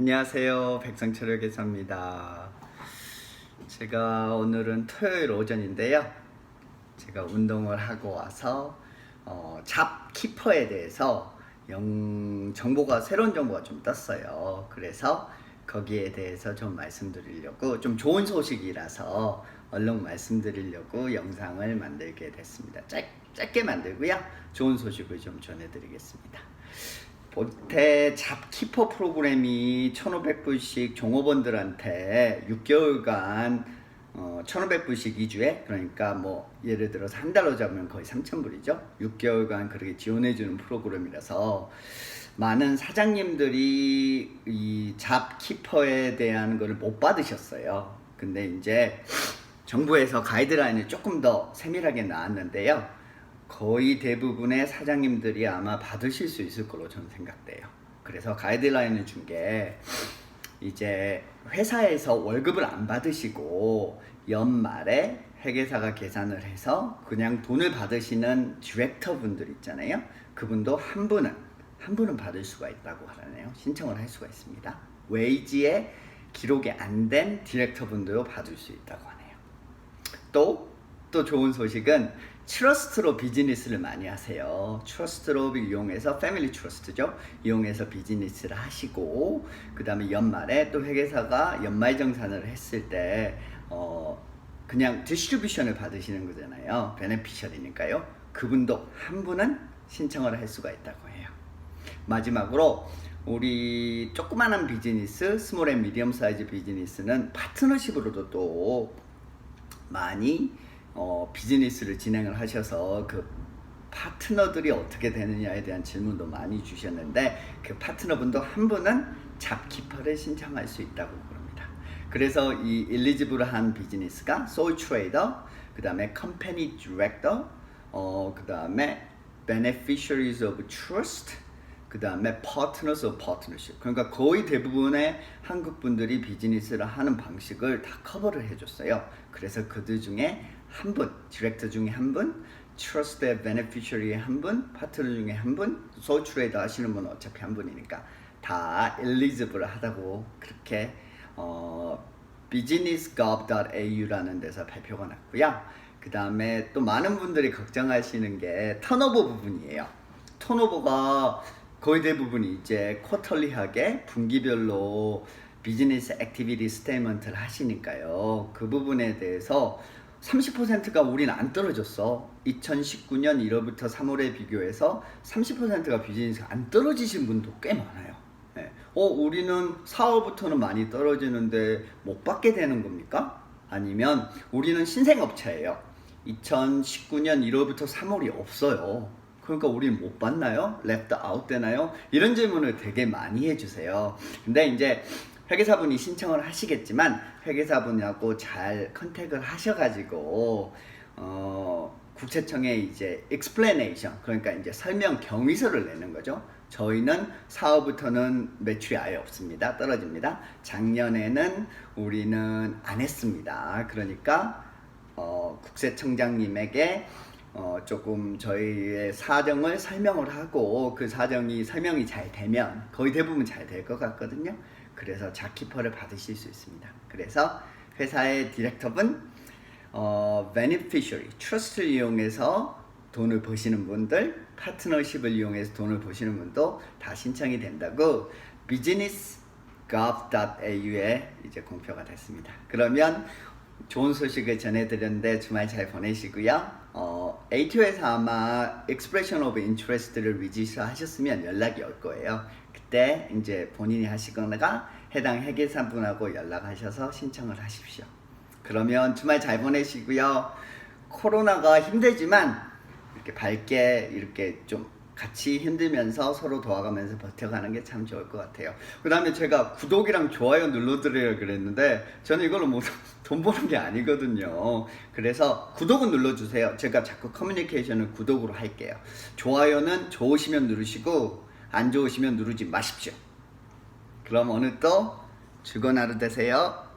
안녕하세요. 백성철의 개사입니다. 제가 오늘은 토요일 오전인데요. 제가 운동을 하고 와서 어, 잡 키퍼에 대해서 영, 정보가 새로운 정보가 좀 떴어요. 그래서 거기에 대해서 좀 말씀드리려고 좀 좋은 소식이라서 얼른 말씀드리려고 영상을 만들게 됐습니다. 짧, 짧게 만들고요. 좋은 소식을 좀 전해드리겠습니다. 보태 잡키퍼 프로그램이 1,500불씩 종업원들한테 6개월간 어, 1,500불씩 2주에 그러니까 뭐 예를 들어서 한 달로 잡으면 거의 3,000불이죠. 6개월간 그렇게 지원해 주는 프로그램이라서 많은 사장님들이 이 잡키퍼에 대한 걸못 받으셨어요. 근데 이제 정부에서 가이드라인을 조금 더 세밀하게 나왔는데요. 거의 대부분의 사장님들이 아마 받으실 수 있을 거로 저는 생각돼요. 그래서 가이드라인을 준 게 이제 회사에서 월급을 안 받으시고 연말에 회계사가 계산을 해서 그냥 돈을 받으시는 디렉터 분들 있잖아요. 그분도 한 분은 한 분은 받을 수가 있다고 하네요. 신청을 할 수가 있습니다. 웨이지에 기록이 안 된 디렉터 분들도 받을 수 있다고 하네요. 또, 또 좋은 소식은 트러스트로 비즈니스를 많이 하세요. 트러스트로 이용해서 패밀리 트러스트죠. 이용해서 비즈니스를 하시고 그 다음에 연말에 또 회계사가 연말정산을 했을 때 어, 그냥 디스트리뷰션을 받으시는 거잖아요. 베네피셜이니까요. 그분도 한 분은 신청을 할 수가 있다고 해요. 마지막으로 우리 조그마한 비즈니스, 스몰 앤 미디엄 사이즈 비즈니스는 파트너십으로도 또 많이 어, 비즈니스를 진행을 하셔서 그 파트너들이 어떻게 되느냐에 대한 질문도 많이 주셨는데 그 파트너분도 한 분은 잡키퍼를 신청할 수 있다고 그럽니다. 그래서 이 일리지블한 비즈니스가 소울 트레이더, 그 다음에 컴퍼니 디렉터, 어, 그 다음에 beneficiaries of trust, 그 다음에 partners of partnership. 그러니까 거의 대부분의 한국 분들이 비즈니스를 하는 방식을 다 커버를 해줬어요. 그래서 그들 중에 한 분, 디렉터 중에 한 분, trust의 beneficiary의 한 분, 파트너 중에 한 분, 소울 트레이더 하시는 분은 어차피 한 분이니까 다 eligible 하다고 그렇게 어, businessgov.au라는 데서 발표가 났고요. 그 다음에 또 많은 분들이 걱정하시는 게 턴오버 부분이에요. 턴오버가 거의 대부분이 이제 쿼털리하게 분기별로 비즈니스 액티비티 스테이먼트를 하시니까요. 그 부분에 대해서 30%가 우린 안 떨어졌어. 2019년 1월부터 3월에 비교해서 30%가 비즈니스가 안 떨어지신 분도 꽤 많아요. 네. 어, 우리는 4월부터는 많이 떨어지는데 못 받게 되는 겁니까? 아니면 우리는 신생업체예요. 2019년 1월부터 3월이 없어요. 그러니까 우리는 못 받나요? 랩트 아웃 되나요? 이런 질문을 되게 많이 해주세요. 근데 이제 회계사분이 신청을 하시겠지만 회계사분하고 잘 컨택을 하셔가지고 어, 국세청에 이제 explanation 그러니까 이제 설명 경위서를 내는 거죠. 저희는 4월부터는 매출이 아예 없습니다. 떨어집니다. 작년에는 우리는 안 했습니다. 그러니까 어, 국세청장님에게 어, 조금 저희의 사정을 설명을 하고 그 사정이 설명이 잘 되면 거의 대부분 잘 될 것 같거든요. 그래서 자키퍼를 받으실 수 있습니다. 그래서 회사의 디렉터분, 어, beneficiary, trust를 이용해서 돈을 버시는 분들, 파트너십을 이용해서 돈을 버시는 분도 다 신청이 된다고 businessgov.au에 이제 공표가 됐습니다. 그러면 좋은 소식을 전해드렸는데 주말 잘 보내시고요. 어, ATO에서 아마 Expression of Interest를 리지스 하셨으면 연락이 올 거예요. 그때 이제 본인이 하시거나 해당 회계사분하고 연락하셔서 신청을 하십시오. 그러면 주말 잘 보내시고요. 코로나가 힘들지만 이렇게 밝게 이렇게 좀 같이 힘들면서 서로 도와가면서 버텨가는 게 참 좋을 것 같아요. 그 다음에 제가 구독이랑 좋아요 눌러드리려 그랬는데 저는 이걸로 뭐 돈 버는 게 아니거든요. 그래서 구독은 눌러주세요. 제가 자꾸 커뮤니케이션을 구독으로 할게요. 좋아요는 좋으시면 누르시고 안 좋으시면 누르지 마십시오. 그럼 오늘 또 즐거운 하루 되세요.